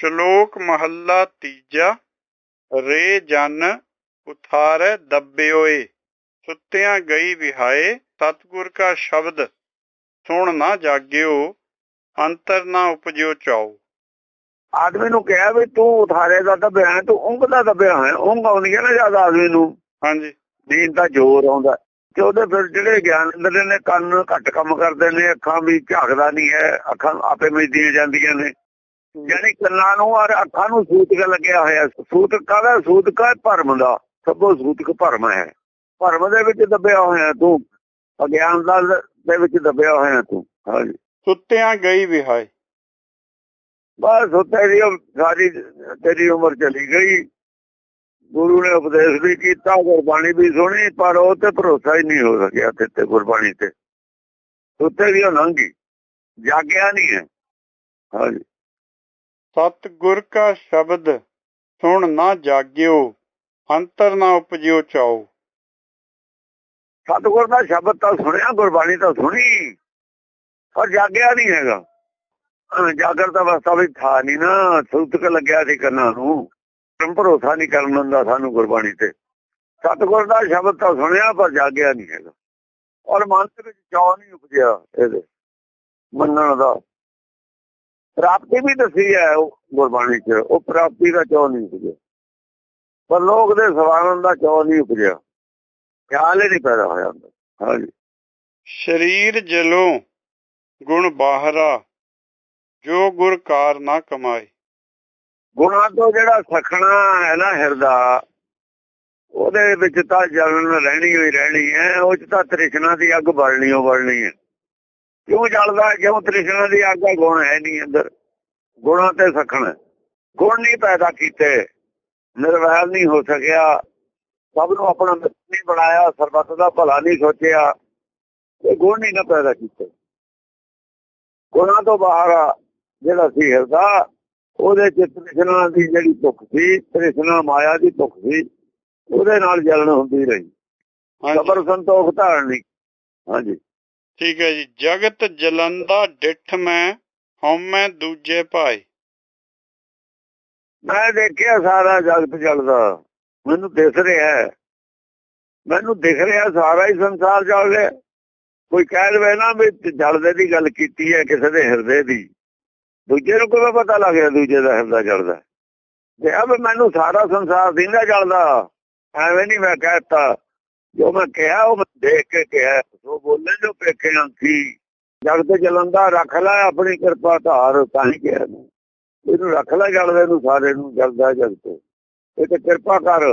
ਸ਼ਲੋਕ ਮਹੱਲਾ ਤੀਜਾ ਰੇ ਜਨ ਉਥਾਰੈ ਦੱਬਿਓਏ ਸੁੱਤਿਆਂ ਗਈ ਵਿਹਾਏ ਸਤਿਗੁਰ ਕਾ ਸ਼ਬਦ ਸੁਣ ਨਾ ਜਾਗਿਓ ਅੰਤਰ ਨਾ ਉਪਜਿਓ ਚਾਓ। ਆਦਮੀ ਨੂੰ ਕਿਹਾ ਵੀ ਤੂੰ ਉਠਾਰੇ ਦਾ ਦੱਬਿਆ ਹੈ, ਤੂੰ ਉਂਗ ਦਾ ਦੱਬਿਆ ਹੈ ਉਂਗ ਆਉਂਦੀ ਹੈ ਨਾ ਜਦ ਆਦਮੀ ਨੂੰ। ਹਾਂਜੀ। ਨੀਂਦ ਦਾ ਜ਼ੋਰ ਆਉਂਦਾ ਤੇ ਉਹਦੇ ਫਿਰ ਜਿਹੜੇ ਗਿਆਨ ਅੰਦਰ ਨੇ ਕੰਨ ਘੱਟ ਕੰਮ ਕਰਦੇ ਨੇ ਅੱਖਾਂ ਵੀ ਝਾਕਦਾ ਨਹੀਂ ਹੈ ਅੱਖਾਂ ਆਪੇ ਮਿਲਦੀਆਂ ਜਾਂਦੀਆਂ ਨੇ। ਯਾਨੀ ਕੰਨਾਂ ਨੂੰ ਔਰ ਅੱਖਾਂ ਨੂੰ ਸੂਤਕ ਲੱਗਿਆ ਹੋਇਆ ਸੂਤਕ ਕਾਹਦਾ? ਸੂਤਕ ਹੈ ਭਰਮ ਦਾ। ਸਭੋ ਸੂਤਕ ਭਰਮ ਹੈ। ਭਰਮ ਦੇ ਵਿੱਚ ਦੱਬਿਆ ਹੋਇਆ ਤੂੰ। ਅਗਿਆਨ ਦਾ ਦੇ ਵਿੱਚ ਦੱਬਿਆ ਹੋਇਆ ਤੂੰ। ਹਾਂਜੀ। ਸੁੱਤਿਆਂ ਗਈ ਵਿਹਾਏ ਬਸ ਉੱਤੇ ਦੀ ਸਾਰੀ ਤੇਰੀ ਉਮਰ ਚਲੀ ਗਈ। ਗੁਰੂ ਨੇ ਉਪਦੇਸ਼ ਵੀ ਕੀਤਾ ਗੁਰਬਾਣੀ ਵੀ ਸੁਣੀ ਪਰ ਉਹ ਤੇ ਭਰੋਸਾ ਹੀ ਨਹੀਂ ਹੋ ਸਕਿਆ ਤੇ ਗੁਰਬਾਣੀ ਤੇ। ਉੱਤੇ ਦੀ ਉਹ ਲੰਘੀ ਜਾਗਿਆ ਨਹੀਂ ਹੈ। ਹਾਂਜੀ। ਸਤਿਗੁਰ ਕਾ ਸ਼ਬਦ ਸੁਣ ਨਾ ਜਾਗਿਓ, ਅੰਤਰ ਨਾ ਉਪਜਿਓ ਚਾਓ। ਸਤਿਗੁਰ ਦਾ ਸ਼ਬਦ ਤਾਂ ਸੁਣਿਆ, ਗੁਰਬਾਣੀ ਤਾਂ ਸੁਣੀ, ਪਰ ਜਾਗਿਆ ਨਹੀਂ ਹੈਗਾ। ਅਹ ਅਵਸਥਾ ਵੀ ਥਾ ਨਹੀਂ ਨਾ, ਸੂਤਕ ਲੱਗਿਆ ਸੀ ਕੰਨਾਂ ਨੂੰ। ਭਰੋਸਾ ਨਹੀਂ ਕਰਨ ਦਿੰਦਾ ਸਾਨੂੰ ਗੁਰਬਾਣੀ ਤੇ। ਸਤਿਗੁਰ ਦਾ ਸ਼ਬਦ ਤਾਂ ਸੁਣਿਆ, ਪਰ ਜਾਗਿਆ ਨਹੀਂ ਹੈਗਾ। ਔਰ ਮਨ ਦੇ ਵਿੱਚ ਚਾਅ ਨਹੀਂ ਉਪਜਿਆ ਇਹਦੇ। ਮੰਨਣ ਦਾ ਪ੍ਰਾਪਤੀ ਵੀ ਦੱਸੀ ਹੈ ਉਹ ਗੁਰਬਾਣੀ 'ਚ ਉਹ ਪ੍ਰਾਪਤੀ ਦਾ ਚਾਅ ਨਹੀਂ ਉਪਜਿਆ? ਪਰ ਲੋਕ ਦੇ ਸਵਾਰਨ ਦਾ ਚਾਅ ਨਹੀਂ ਉਪਜਿਆ? ਖਿਆਲ ਹੀ ਨਹੀਂ ਪੈਦਾ ਹੋਇਆ ਹਾਂਜੀ। ਸਰੀਰ ਜਲੋਂ ਗੁਣ ਬਾਹਰਾ ਜੋ ਗੁਰ ਕਾਰ ਨਾ ਕਮਾਏ। ਗੁਣਾਂ ਤੋਂ ਜਿਹੜਾ ਸਖਣਾ ਹੈ ਨਾ ਹਿਰਦਾ ਉਹਦੇ ਵਿੱਚ ਤਾਂ ਜਲਨ ਰਹਿਣੀ ਹੋਈ ਰਹਿਣੀ ਹੈ ਉਹ ਚ ਤਾਂ ਤ੍ਰਿਸ਼ਨਾ ਦੀ ਅੱਗ ਬਲਣੀ ਹੋ ਬਲਣੀ ਹੈ। ਕਿਉਂ ਜਲਦਾ? ਕਿਉਂ ਤ੍ਰਿਸ਼ਨਾ ਦੀ ਅੱਗ ਦਾ ਗੁਣ ਹੈ ਨਹੀਂ ਅੰਦਰ? ਗੁਣਾਂ ਤੇ ਸਖਣਾ। ਗੁਣ ਨਹੀਂ ਪੈਦਾ ਕੀਤੇ। ਨਿਰਵੈਰ ਨਹੀਂ ਹੋ ਸਕਿਆ। ਸਭ ਨੂੰ ਆਪਣਾ ਮਿੱਤਰ ਨਹੀਂ ਬਣਾਇਆ ਸਰਬੱਤ ਦਾ ਭਲਾ ਨਹੀਂ ਸੋਚਿਆ। ਇਹ ਗੁਣ ਨਹੀਂ ਨਾ ਪੈਦਾ ਕੀਤੇ। ਗੁਣਾਂ ਤੋਂ ਬਾਹਰ ਜਿਹੜਾ ਸੀ ਹਿਰਦਾ ਉਹਦੇ ਚ ਤ੍ਰਿਸ਼ਨਾ ਦੀ ਜਿਹੜੀ ਭੁੱਖ ਸੀ ਤ੍ਰਿਸ਼ਨਾ ਮਾਇਆ ਦੀ ਭੁੱਖ ਸੀ ਉਹਦੇ ਨਾਲ ਜਲਨ ਹੁੰਦੀ ਰਹੀ। ਸਬਰ ਸੰਤੋਖ ਧਾਰਨੀ। ਹਾਂਜੀ। ਠੀਕ ਹੈ ਜੀ। ਜਗਤ ਜਲੰਦਾ ਡਿਠ ਮੈਂ, ਹਉਮੈ ਦੂਜੇ ਭਾਈ ਮੈਂ ਦੇਖਿਆ ਸਾਰਾ ਜਗਤ ਜਲਦਾ ਮੈਨੂੰ ਦਿਸ ਰਿਹਾ ਮੈਨੂੰ ਦਿਖ ਰਿਹਾ ਸਾਰਾ ਹੀ ਸੰਸਾਰ ਜਲ ਰਿਹਾ ਕੋਈ ਕਹਿ ਲਵੇ ਨਾ ਵੀ ਜਲਦੇ ਦੀ ਗੱਲ ਕੀਤੀ ਹੈ ਕਿਸੇ ਦੇ ਹਿਰਦੇ ਦੀ। ਦੂਜੇ ਨੂੰ ਕੋਈ ਪਤਾ ਲੱਗ ਗਿਆ ਦੂਜੇ ਦਾ ਹਿਰਦਾ ਜਲਦਾ ਜੇ ਅਬ ਮੈਨੂੰ ਸਾਰਾ ਸੰਸਾਰ ਦਿੰਦਾ ਜਲਦਾ, ਐਵੇਂ ਨਹੀਂ ਮੈਂ ਕਹਿਤਾ ਜੋ ਮੈਂ ਕਿਹਾ ਉਹ ਮੈਂ ਦੇਖ ਕੇ ਕਿਹਾ। ਬੋਲੇ ਜੋ ਪੇਖੇ ਅੰਖੀ ਜਗਤ ਜਲੰਦਾ ਰੱਖ ਲੈ ਆਪਣੀ ਕਿਰਪਾ ਧਾਰ ਤਾਂ ਹੀ ਕਿਹਾ। ਇਹਨੂੰ ਰੱਖ ਲੈ ਜਲਦੇ ਨੂੰ ਸਾਰੇ ਨੂੰ ਜਲਦਾ ਜਗਤ ਇਹ ਤੇ ਕਿਰਪਾ ਕਰ।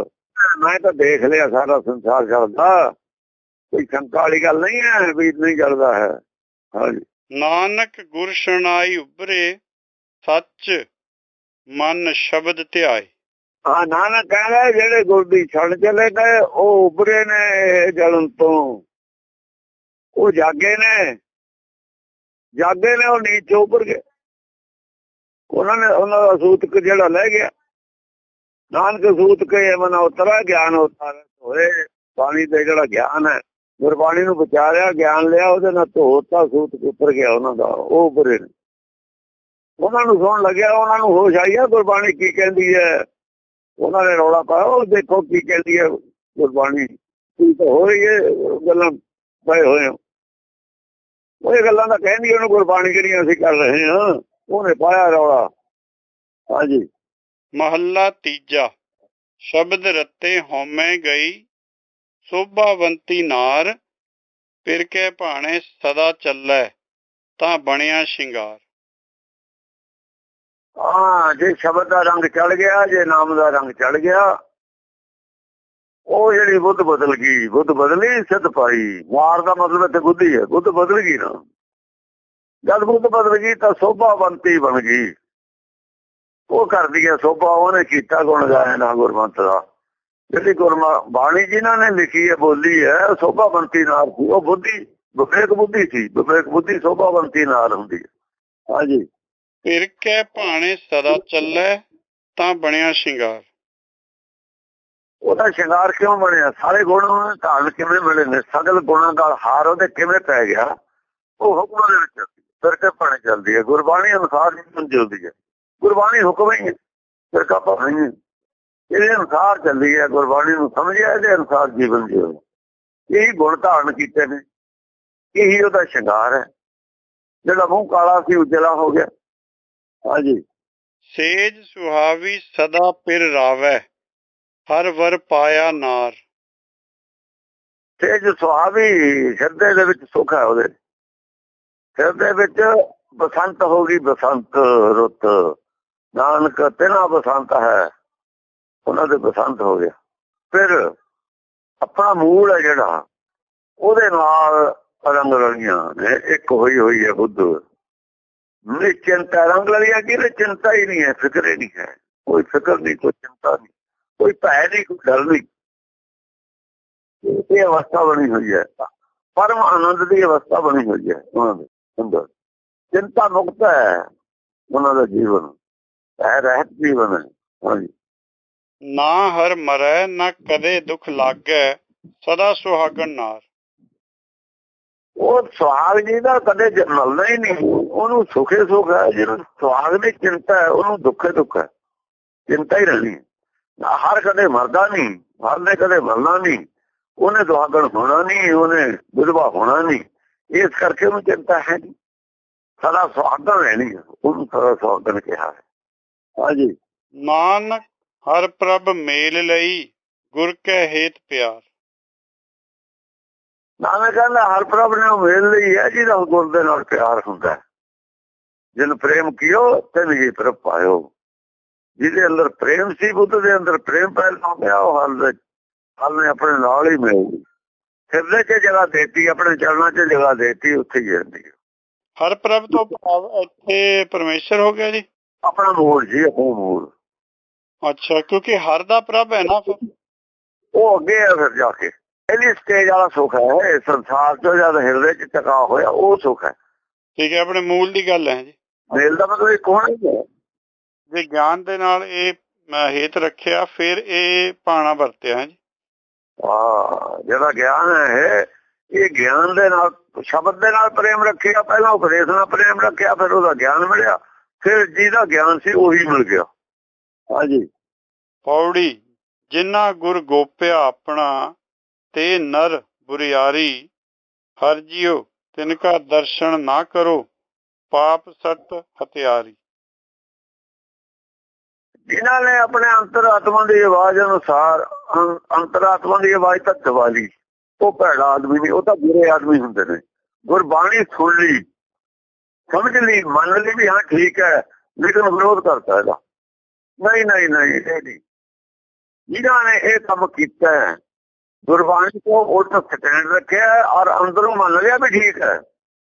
ਮੈਂ ਤਾਂ ਦੇਖ ਲਿਆ ਸਾਰਾ ਸੰਸਾਰ ਜਲਦਾ ਕੋਈ ਸ਼ੰਕਾ ਵਾਲੀ ਗੱਲ ਨਹੀਂ ਹੈ ਵੀ ਨਹੀਂ ਜਲਦਾ ਹੈ। ਹਾਂਜੀ। ਨਾਨਕ ਗੁਰ ਸ਼ਰਨਾਈ ਉਬਰੇ ਸੱਚ ਮਨ ਸ਼ਬਦ ਧਿਆਏ। ਹਾਂ ਨਾਨਕ ਕਹਿੰਦਾ ਜਿਹੜੇ ਗੁਰ ਦੀ ਛੜ ਚਲੇ ਗਏ ਉਹ ਉਬਰੇ ਨੇ ਜਲਨ ਤੋਂ। ਉਹ ਜਾਗੇ ਨੇ। ਜਾਗੇ ਨੇ, ਉਹ ਨੀਚ ਉੱਪਰ ਗਏ। ਉਹਨਾਂ ਨੇ, ਉਹਨਾਂ ਦਾ ਸੂਤਕ ਜਿਹੜਾ ਲੈ ਗਿਆ। ਨਾਨਕ ਸੂਤਕ ਇਹ ਮਨਾ ਉਤਰਾ ਗਿਆਨ ਉਤਾਰ ਹੋਏ ਬਾਣੀ ਦੇ ਜਿਹੜਾ ਗਿਆਨ ਹੈ, ਗੁਰਬਾਣੀ ਨੂੰ ਵਿਚਾਰਿਆ, ਗਿਆਨ ਲਿਆ, ਉਹਦੇ ਨਾਲ ਧੋਤਾ, ਸੂਤਕ ਉੱਪਰ ਗਿਆ ਉਹਨਾਂ ਦਾ, ਉਹ ਉੱਪਰੇ ਉਹਨਾਂ ਨੂੰ ਸੁਣ ਲੱਗਿਆ, ਉਹਨਾਂ ਨੂੰ ਹੋਸ਼ ਆਈ ਹੈ ਗੁਰਬਾਣੀ ਕੀ ਕਹਿੰਦੀ ਹੈ? ਉਹਨਾਂ ਨੇ ਰੌਲਾ ਪਾਇਆ, ਉਹ ਦੇਖੋ ਕੀ ਕਹਿੰਦੀ ਹੈ ਗੁਰਬਾਣੀ। ਕੀ ਤਾਂ ਹੋ ਰਹੀ ਹੈ ਗੱਲਾਂ ਪਏ ਹੋਏ ਹੋ। ਉਹ ਇਹ ਗੱਲਾਂ ਤਾਂ ਕਹਿੰਦੀ ਉਹਨੂੰ ਗੁਰਬਾਣੀ ਜਿਹੜੀਆਂ ਅਸੀਂ ਕਰ ਰਹੇ ਹਾਂ ਉਹਨੇ ਪਾਇਆ ਰੌਲਾ। ਹਾਂਜੀ। ਮਹੱਲਾ ਤੀਜਾ। ਸ਼ਬਦ ਰੱਤੇ ਹਉਮੈ ਗਈ ਸੋਭਾਵੰਤੀ ਨਾਰ ਫਿਰ ਕੇ ਭਾਣੇ ਸਦਾ ਚੱਲੈ ਤਾਂ ਬਣਿਆ ਸ਼ਿੰਗਾਰ। ਹਾਂ ਜੇ ਸ਼ਬਦ ਦਾ ਰੰਗ ਚੜ ਗਿਆ ਜੇ ਨਾਮ ਦਾ ਰੰਗ ਚੜ ਗਿਆ ਉਹ ਜਿਹੜੀ ਬੁੱਧ ਬਦਲ ਗਈ, ਬੁੱਧ ਬਦਲੀ, ਸਿੱਧ ਪਾਈ। ਮਾਰ ਦਾ ਮਤਲਬ ਇੱਥੇ ਬੁੱਧੀ ਹੈ, ਬੁੱਧ ਬਦਲ ਗਈ ਨਾ। ਜਦ ਬੁੱਧ ਬਦਲ ਗਈ ਤਾਂ ਸੋਭਾਵੰਤੀ ਬਣ ਗਈ। ਉਹ ਕਰਦੀ ਹੈ ਸੋਭਾ, ਉਹਨੇ ਕੀਤਾ ਗੁਣ ਗਾਇਆ ਨਾ ਗੁਰਮੰਤ ਦਾ। ਜਿਹੜੀ ਗੁਰਮਾ, ਬਾਣੀ ਜਿਨ੍ਹਾਂ ਨੇ ਲਿਖੀ ਹੈ, ਬੋਲੀ ਹੈ, ਸੋਭਾਵੰਤੀ ਨਾਲ ਸੀ। ਉਹ ਬੁੱਧੀ, ਵਿਵੇਕ ਬੁੱਧੀ ਸੀ। ਵਿਵੇਕ ਬੁੱਧੀ ਸੋਭਾਵੰਤੀ ਨਾਲ ਹੁੰਦੀ ਹੈ। ਹਾਂਜੀ। ਫਿਰ ਕੇ ਭਾਣੇ ਸਦਾ ਚੱਲੈ ਤਾਂ ਬਣਿਆ ਸ਼ਿੰਗਾਰ। ਉਹਦਾ ਸ਼ਿੰਗਾਰ ਕਿਉਂ ਬਣਿਆ ਸਾਰੇ ਗੁਣ ਉਹਨੂੰ ਧਾਰਨ ਕਿਵੇਂ ਮਿਲੇ ਨੇ? ਸਗਲ ਗੁਣਾਂ ਦਾ ਹਾਰ ਉਹਦੇ ਕਿਵੇਂ ਪੈ ਗਿਆ? ਉਹ ਹੁਕਮਾਂ ਦੇ ਵਿੱਚ ਫਿਰ ਕੇ ਪਾਣੀ ਚੱਲਦੀ ਹੈ। ਗੁਰਬਾਣੀ ਅਨੁਸਾਰ ਹੀ ਚੱਲਦੀ ਹੈ। ਗੁਰਬਾਣੀ ਹੁਕਮ ਹੀ ਹੈ। ਫਿਰਕਾ ਭਾਵੇਂ ਇਹਦੇ ਅਨੁਸਾਰ ਚੱਲੀ ਹੈ। ਗੁਰਬਾਣੀ ਨੂੰ ਸਮਝਿਆ, ਇਹਦੇ ਅਨੁਸਾਰ ਜੀਵਨ ਜਿਉ ਇਹੀ ਗੁਣ ਧਾਰਨ ਕੀਤੇ ਨੇ। ਇਹੀ ਉਹਦਾ ਸ਼ਿੰਗਾਰ ਹੈ। ਜਿਹੜਾ ਮੂੰਹ ਕਾਲਾ ਸੀ, ਉਜਲਾ ਹੋ ਗਿਆ। ਹਾਂਜੀ। ਸੇਜ ਸੁਹਾਵੀ ਸਦਾ ਪਿਰ ਰਾਵੈ। ਹਰ ਵਰ ਪਾਇਆ ਨਾਰ। ਤੇ ਜੋ ਸੁਹਾਵੀ ਹਿਰਦੇ ਦੇ ਵਿੱਚ ਸੁੱਖ ਹੈ ਉਹਦੇ। ਹਿਰਦੇ ਵਿੱਚ ਬਸੰਤ ਹੋ ਗਈ, ਬਸੰਤ ਰੁੱਤ। ਨਾਨਕ ਤੇਨਾ ਬਸੰਤ ਹੈ, ਉਹਨਾਂ ਦੇ ਬਸੰਤ ਹੋ ਗਿਆ ਫਿਰ ਆਪਣਾ ਮੂਲ ਹੈ ਜਿਹੜਾ, ਉਹਦੇ ਨਾਲ ਰੰਗ ਰਲੀਆਂ ਨੇ, ਇੱਕ ਹੋਈ ਹੋਈ ਹੈ ਬੁੱਧ। ਨਹੀਂ ਚਿੰਤਾ ਰੰਗ ਰਲੀਆਂ ਕੀ ਚਿੰਤਾ ਹੀ ਨਹੀਂ ਹੈ, ਫਿਕਰ ਹੀ ਨਹੀਂ ਹੈ। ਕੋਈ ਫਿਕਰ ਨਹੀਂ, ਕੋਈ ਚਿੰਤਾ ਨਹੀਂ। ਕੋਈ ਭੈ ਨਹੀਂ ਕੋਈ ਡਰ ਨਹੀਂ। ਇਹ ਅਵਸਥਾ ਬਣੀ ਹੋਈ ਹੈ। ਪਰਮ ਆਨੰਦ ਦੀ ਅਵਸਥਾ ਬਣੀ ਹੋਈ ਹੈ ਉਹਨਾਂ ਦੇ ਅੰਦਰ। ਚਿੰਤਾ ਮੁਕਤ ਹੈ ਉਹਨਾਂ ਦਾ ਜੀਵਨ। ਹੈ ਰਹਿਤ ਜੀਵਨ ਹੈ। ਹਾਂਜੀ। ਨਾ ਹਰ ਮਰੈ ਨਾ ਕਦੇ ਦੁਖ ਲਾਗੈ ਸਦਾ ਸੁਹਾਗਣ ਨਾਰ। ਉਹ ਸੁਹਾਗ ਜੀ ਦਾ ਕਦੇ ਮਿਲਣਾ ਹੀ ਨਹੀਂ। ਉਹਨੂੰ ਸੁਖੇ ਸੁਖ ਹੈ ਜਿਹਨੂੰ ਸੁਹਾਗ ਦੀ ਚਿੰਤਾ ਹੈ ਉਹਨੂੰ ਦੁੱਖੇ ਦੁੱਖ ਹੈ। ਚਿੰਤਾ ਹੀ ਰਹਿਣੀ ਹਰ ਕਦੇ ਮਰਦਾ ਨਹੀਂ ਹਰ ਨੇ ਕਦੇ ਮਰਨਾ ਨਹੀਂ ਉਹਨੇ ਦੁਆਗਣ ਹੋਣਾ ਨਹੀਂ ਉਹਨੇ ਵਿਧਵਾ ਹੋਣਾ ਨਹੀਂ ਇਸ ਕਰਕੇ ਉਹਨੂੰ ਚਿੰਤਾ ਹੈ ਨਹੀਂ। ਸਦਾ ਸੁਹਾਗਣ ਰਹਿਣੀ ਉਹਨੂੰ ਸਦਾ ਸੁਹਾਗਣ ਕਿਹਾ ਹੈ। ਹਾਂਜੀ। ਨਾਨਕ ਹਰ ਪ੍ਰਭ ਮੇਲ ਲਈ ਗੁਰ ਕੈ ਹੇਤ ਪਿਆਰ। ਨਾਨਕ ਕਹਿੰਦਾ ਹਰ ਪ੍ਰਭ ਨੇ ਉਹ ਮੇਲ ਲਈ ਹੈ ਜਿਹਦਾ ਗੁਰ ਦੇ ਨਾਲ ਪਿਆਰ ਹੁੰਦਾ ਜਿਨ ਪ੍ਰੇਮ ਕੀਓ ਤਿਨ ਹੀ ਪ੍ਰਭ ਪਾਇਓ। ਜਿਹਦੇ ਅੰਦਰ ਪ੍ਰੇਮ ਸੀ ਬੁੱਧ ਦੇ ਅੰਦਰ ਪ੍ਰੇਮ ਪੈਦਾ ਹੋ ਗਿਆ ਉਹ ਹਲ ਦੇ ਹਲ ਨੇ ਆਪਣੇ ਨਾਲ ਹੀ ਮਿਲ ਗਈ ਹਿਰਦੇ 'ਚ ਜਗ੍ਹਾ ਦੇਤੀ ਆਪਣੇ ਚਰਨਾਂ 'ਚ ਜਗ੍ਹਾ ਦੇਤੀ ਉੱਥੇ ਹੀ ਰਹਿੰਦੀ ਹਰ ਪ੍ਰਭ ਤੋਂ ਭਾਵ ਇੱਥੇ ਪਰਮੇਸ਼ਰ ਹੋ ਗਿਆ ਜੀ? ਆਪਣਾ ਮੂਲ ਜੀ ਉਹ ਮੂਲ ਅੱਛਾ ਕਿਉਂਕਿ ਹਰ ਦਾ ਪ੍ਰਭ ਹੈ ਨਾ ਉਹ ਅੱਗੇ ਹੈ ਫਿਰ ਜਾ ਕੇ। ਪਹਿਲੀ ਸਟੇਜ ਵਾਲਾ ਸੁੱਖ ਹੈ ਇਹ ਸੰਸਾਰ 'ਚ ਜਦ ਹਿਰਦੇ 'ਚ ਟਿਕਾ ਹੋਇਆ ਉਹ ਸੁੱਖ ਹੈ। ਠੀਕ ਹੈ ਆਪਣੇ ਮੂਲ ਦੀ ਗੱਲ ਹੈ ਜੀ। ਮੇਲ ਦਾ ਮਤਲਬ ਇੱਕ ਹੋਣਾ ਹੀ ਹੈ? ਜੇ ਗਿਆਨ ਦੇ ਨਾਲ ਇਹ ਹੇਤ ਰੱਖਿਆ ਫਿਰ ਇਹ ਪਾਣਾ ਵਰਤਿਆ ਹੈ ਜੀ। ਆ ਜਿਹੜਾ ਗਿਆਨ ਹੈ ਇਹ ਗਿਆਨ ਦੇ ਨਾਲ ਸ਼ਬਦ ਦੇ ਨਾਲ ਪ੍ਰੇਮ ਰੱਖਿਆ ਪਹਿਲਾਂ ਉਪਦੇਸ਼ ਨਾਲ ਪ੍ਰੇਮ ਰੱਖਿਆ ਫਿਰ ਉਹਦਾ ਗਿਆਨ ਮਿਲਿਆ ਫਿਰ ਜਿਹਦਾ ਗਿਆਨ ਸੀ ਉਹੀ ਮਿਲ ਗਿਆ। ਹਾਂਜੀ। ਪੌੜੀ ਜਿਨ੍ਹਾਂ ਗੁਰ ਗੋਪਿਆ ਆਪਣਾ ਤੇ ਨਰ ਬੁਰਿਆਰੀ ਹਰ ਜਿਉ ਤਿਨ ਕਾ ਦਰਸ਼ਨ ਨਾ ਕਰੋ ਪਾਪ ਸੱਟ ਹਤਿਆਰੀ ਜਿਨ੍ਹਾਂ ਨੇ ਆਪਣੇ ਅੰਤਰਾਤਮਾ ਦੀ ਆਵਾਜ਼ ਅਨੁਸਾਰ ਅੰ- ਅੰਤਰਾਤਮਾ ਦੀ ਆਵਾਜ਼ ਤੱਕ ਦਬਾ ਲਈ। ਉਹ ਭੈੜਾ ਆਦਮੀ ਨਹੀਂ ਉਹ ਤਾਂ ਬੁਰੇ ਆਦਮੀ ਹੁੰਦੇ ਨੇ। ਗੁਰਬਾਣੀ ਸੁਣ ਲਈ ਸਮਝ ਲਈ ਮੰਨ ਲਈ ਵੀ ਹਾਂ ਠੀਕ ਹੈ ਲੇਕਿਨ ਵਿਰੋਧ ਕਰਤਾ ਇਹਦਾ। ਨਹੀਂ ਨਹੀਂ ਨਹੀਂ ਇਹ ਨਹੀਂ। ਜਿਨ੍ਹਾਂ ਨੇ ਇਹ ਕੰਮ ਕੀਤਾ ਹੈ, ਗੁਰਬਾਣੀ ਤੋਂ ਉਲਟ ਸਟੈਂਡ ਰੱਖਿਆ ਔਰ ਅੰਦਰੋਂ ਮੰਨ ਲਿਆ ਵੀ ਠੀਕ ਹੈ।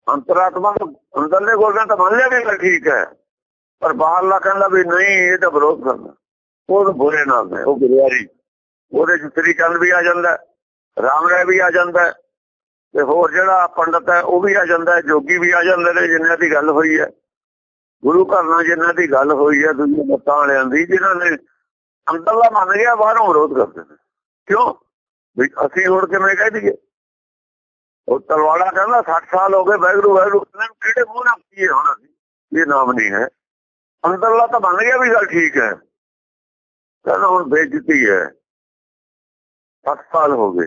ਅੰਤਰਾਤਮਾ ਨੂੰ ਅੰਦਰਲੇ ਗੋਲਾਂ ਤਾਂ ਮੰਨ ਲਿਆ ਵੀ ਗੱਲ ਠੀਕ ਹੈ। ਪਰ ਬਾਹਰਲਾ ਕਹਿੰਦਾ ਵੀ ਨਹੀਂ, ਇਹ ਤਾਂ ਵਿਰੋਧ ਕਰਨਾ। ਉਹ ਬੁਰੇ ਨਾਲ ਨੇ, ਉਹ ਗੁਰਿਆਰੀ ਉਹਦੇ ਚ ਸ੍ਰੀ ਚੰਦ ਵੀ ਆ ਜਾਂਦਾ, ਰਾਮ ਰਾਏ ਵੀ ਆ ਜਾਂਦਾ, ਤੇ ਹੋਰ ਜਿਹੜਾ ਪੰਡਤ ਹੈ, ਉਹ ਵੀ ਆ ਜਾਂਦਾ, ਜੋਗੀ ਵੀ ਆ ਜਾਂਦੇ ਨੇ, ਜਿਨ੍ਹਾਂ ਦੀ ਗੱਲ ਹੋਈ ਹੈ। ਗੁਰੂ ਘਰ ਨਾਲ ਜਿਨ੍ਹਾਂ ਦੀ ਗੱਲ ਹੋਈ ਹੈ, ਦੁਨੀਆ ਮਤਾਂ ਵਾਲਿਆਂ ਦੀ, ਜਿਨ੍ਹਾਂ ਨੇ ਅੰਦਰਲਾ ਮੰਨ ਗਿਆ, ਬਾਹਰੋਂ ਵਿਰੋਧ ਕਰਦੇ ਨੇ। ਕਿਉਂ? ਵੀ ਅਸੀਂ ਹੁਣ ਕਿਵੇਂ ਕਹਿ ਦਈਏ? ਉਹ ਤਲਵਾੜਾ ਕਹਿੰਦਾ 60 ਸਾਲ ਹੋ ਗਏ ਵੈਗਰੂ ਵੈਗਰੂ ਇਹਨਾਂ ਨੂੰ ਕਿਹੜੇ ਮੂੰਹ ਨਾਲ ਕੀ ਹੋਣਾ ਸੀ ਇਹ ਨਾਮ ਨਹੀਂ ਹੈ। ਅੰਦਰਲਾ ਤਾਂ ਬਣ ਗਿਆ ਵੀ ਗੱਲ ਠੀਕ ਹੈ। ਕਹਿੰਦਾ ਹੁਣ ਬੇਇੱਜ਼ਤੀ ਹੈ। 7 ਸਾਲ ਹੋ ਗਏ।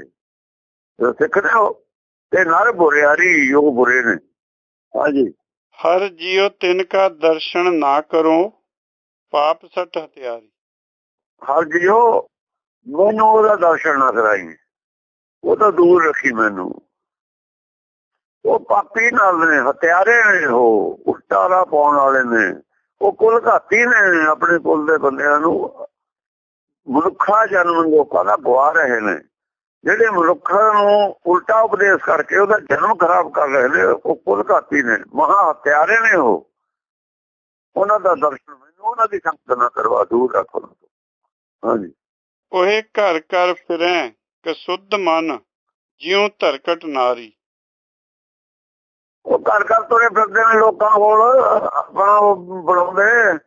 ਤੇ ਸਿੱਖਦੇ ਹੋ ਤੇ ਨਰ ਬੁਰਿਆਰੀ ਉਹ ਬੁਰੇ ਨੇ। ਹਾਂਜੀ। ਹਰ ਜਿਉ ਤਿਨ ਕਾ ਦਰਸ਼ਨ ਨਾ ਕਰੋ ਪਾਪ ਸੱਟ ਹਤਿਆਰੀ ਹਰ ਜਿਓ ਮੈਨੂੰ ਉਹਦਾ ਦਰਸ਼ਨ ਨਾ ਕਰਾਈ। ਉਹ ਤਾਂ ਦੂਰ ਰੱਖੀ ਮੈਨੂੰ। ਉਹ ਪਾਪੀ ਨਾਲ ਨੇ ਹਤਿਆਰੇ ਨੇ ਉਹ ਉਸਤਾਰਾ ਪਾਉਣ ਵਾਲੇ ਨੇ। ਉਹ ਕੁਲ ਘਾਤੀ ਨੇ ਆਪਣੇ ਕੁਲ ਦੇ ਬੰਦਿਆਂ ਨੂੰ। ਮਨੁੱਖਾ ਜਨਮ ਲੋਕਾਂ ਦਾ ਗਵਾ ਰਹੇ ਨੇ। ਜਿਹੜੇ ਮਨੁੱਖਾਂ ਨੂੰ ਉਲਟਾ ਉਪਦੇਸ਼ ਕਰਕੇ ਉਹਦਾ ਜਨਮ ਖਰਾਬ ਕਰ ਰਹੇ ਨੇ, ਉਹ ਕੁਲ ਘਾਤੀ ਨੇ। ਮਹਾ ਹਤਿਆਰੇ ਨੇ ਉਹ। ਉਹਨਾਂ ਦਾ ਦਰਸ਼ਨ ਮੈਨੂੰ, ਉਹਨਾਂ ਦੀ ਸੰਗਤ ਨਾ ਕਰਵਾ, ਦੂਰ ਰੱਖੋ ਉਹਨਾਂ ਹਾਂਜੀ। ਉਹੇ ਘਰ ਘਰ ਫਿਰੈ ਕਸੁੱਧ ਮਨ, ਜਿਉ ਧਰਕਟ ਨਾਰੀ। ਉਹ ਘਰ ਘਰ ਤੁਰੇ ਫਿਰਦੇ ਨੇ ਲੋਕਾਂ ਕੋਲ, ਆਪਣਾ ਉਹ ਬਣਾਉਂਦੇ।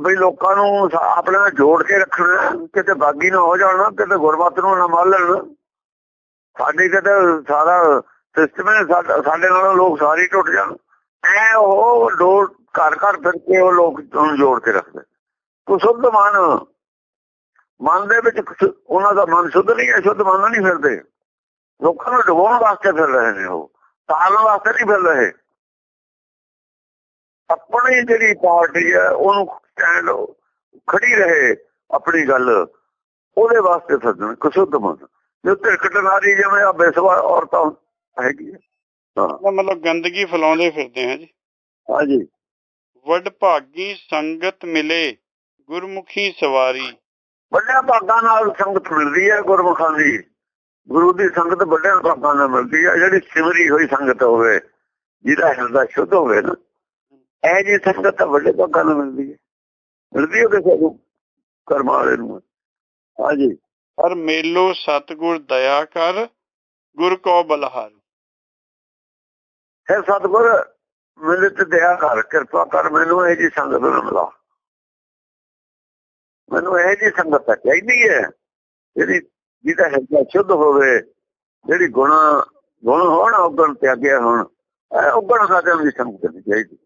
ਵੀ ਲੋਕਾਂ ਨੂੰ ਆਪਣੇ ਨਾਲ ਜੋੜ ਕੇ ਰੱਖਣਾ, ਕਿਤੇ ਬਾਗੀ ਨਾ ਹੋ ਜਾਣਾ, ਕਿਤੇ ਗੁਰਮਤ ਨੂੰ ਨਾ ਮੰਨ ਲੈਣ। ਸਾਡੇ ਕਿਤੇ ਸਾਰਾ ਸਿਸਟਮ ਹੈ, ਸਾਡੇ ਨਾਲੋਂ ਲੋਕ ਸਾਰੇ ਟੁੱਟ ਜਾਣ। ਐ ਉਹ ਡੋਰ ਘਰ ਘਰ ਫਿਰ ਕੇ ਉਹ ਲੋਕ ਨੂੰ ਜੋੜ ਕੇ ਰੱਖਦੇ। ਕੁਸ਼ੁੱਧ ਮਨ। ਮਨ ਦੇ ਵਿੱਚ ਉਹਨਾਂ ਦਾ ਮਨ ਸ਼ੁੱਧ ਨਹੀਂ ਹੈ, ਸ਼ੁੱਧ ਮਨ ਨਹੀਂ ਫਿਰਦੇ। ਲੋਕਾਂ ਨੂੰ ਡੁਬਾਉਣ ਵਾਸਤੇ ਫਿਰ ਰਹੇ ਨੇ ਉਹ। ਤਾਰਨ ਵਾਸਤੇ ਨਹੀਂ ਫਿਰ ਰਹੇ ਆਪਣੀ ਜਿਹੜੀ ਪਾਰਟੀ ਹੈ ਉਹਨੂੰ ਸਟੈਂਡ ਖੜੀ ਰਹੇ ਆਪਣੀ ਗੱਲ ਉਹਦੇ ਵਾਸਤੇ ਸੱਜਣ ਕੁਸ਼ੁੱਧ ਮਨ। ਜੇ ਤਿਰਕਟ ਨਾਰੀ ਜਿਵੇਂ ਆ ਬੇਸਵਾ ਔਰਤਾਂ ਹੈਗੀ ਹੈ। ਮਤਲਬ ਗੰਦਗੀ ਫੈਲਾਉਂਦੇ ਫਿਰਦੇ ਹਾਂ ਜੀ। ਹਾਂਜੀ ਵਡਭਾਗੀ ਸੰਗਤ ਮਿਲੇ ਗੁਰਮੁਖੀ ਸਵਾਰੀ। ਵੱਡਿਆਂ ਭਾਗਾਂ ਨਾਲ ਸੰਗਤ ਮਿਲਦੀ ਹੈ ਗੁਰਮੁਖਾਂ ਦੀ। ਗੁਰੂ ਦੀ ਸੰਗਤ ਵੱਡਿਆਂ ਭਾਗਾਂ ਨਾਲ ਮਿਲਦੀ ਹੈ ਜਿਹੜੀ ਸਿਮਰੀ ਹੋਈ ਸੰਗਤ ਹੋਵੇ ਜਿਹਦਾ ਹਿਰਦਾ ਸ਼ੁੱਧ ਹੋਵੇ ਨਾ ਇਹ ਜੀ ਸੰਗਤ ਤਾਂ ਵੱਡੇ ਭਾਗਾਂ ਨਾਲ ਮਿਲਦੀ ਹੈ ਮਿਲਦੀ ਹੈ ਕਿਸੇ ਨੂੰ ਕਰਮ ਵਾਲੇ ਨੂੰ। ਹਾਂਜੀ। ਹਰ ਮੇਲੋ ਸਤਗੁਰ ਦਇਆ ਕਰ ਗੁਰ ਕੋ ਬਲਹਾਰੀ। ਹੈ ਸਤਿਗੁਰ ਮੇਰੇ ਤੇ ਦਇਆ ਕਰ ਕਿਰਪਾ ਕਰ ਮੈਨੂੰ ਇਹ ਜੀ ਸੰਗਤ ਨਾਲ ਮਿਲਾ। ਮੈਨੂੰ ਇਹ ਜੀ ਸੰਗਤ ਚਾਹੀਦੀ ਹੈ ਜਿਹੜੀ ਜਿਹਦਾ ਹਿਰਦਾ ਸ਼ੁੱਧ ਹੋਵੇ ਜਿਹੜੀ ਗੁਣ ਗੁਣ ਹੋਣ ਉਗਣ ਤਿਆਗਿਆ ਹੋਣ ਉਗਣ ਸਾਧਨ ਦੀ ਸੰਗਤ ਨਹੀਂ ਚਾਹੀਦੀ।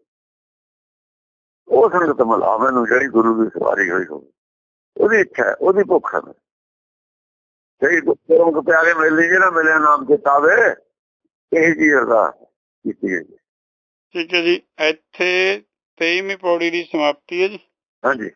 ਉਹ ਸੰਗਤ ਮਿਲਾ ਮੈਨੂੰ ਜਿਹੜੀ ਗੁਰੂ ਦੀ ਸਵਾਰੀ ਹੋਈ ਹੋਵੇ। ਉਹਦੀ ਇੱਛਾ ਉਹਦੀ ਭੁੱਖ ਹੈ। ਜਿਹੜੀ ਗੁਰੂ ਪਿਆਰੇ ਮਿਲਦੀ ਜਿਹੜਾ ਮਿਲਿਆ ਨਾਮ ਕਿਤਾਬੇ ਇਹ ਜੀ ਅਰਦਾਸ ਕੀਤੀ ਹੈ। ਠੀਕ ਹੈ ਜੀ ਇੱਥੇ 23ਵੀਂ ਪੌੜੀ ਦੀ ਸਮਾਪਤੀ ਹੈ ਜੀ। ਹਾਂਜੀ।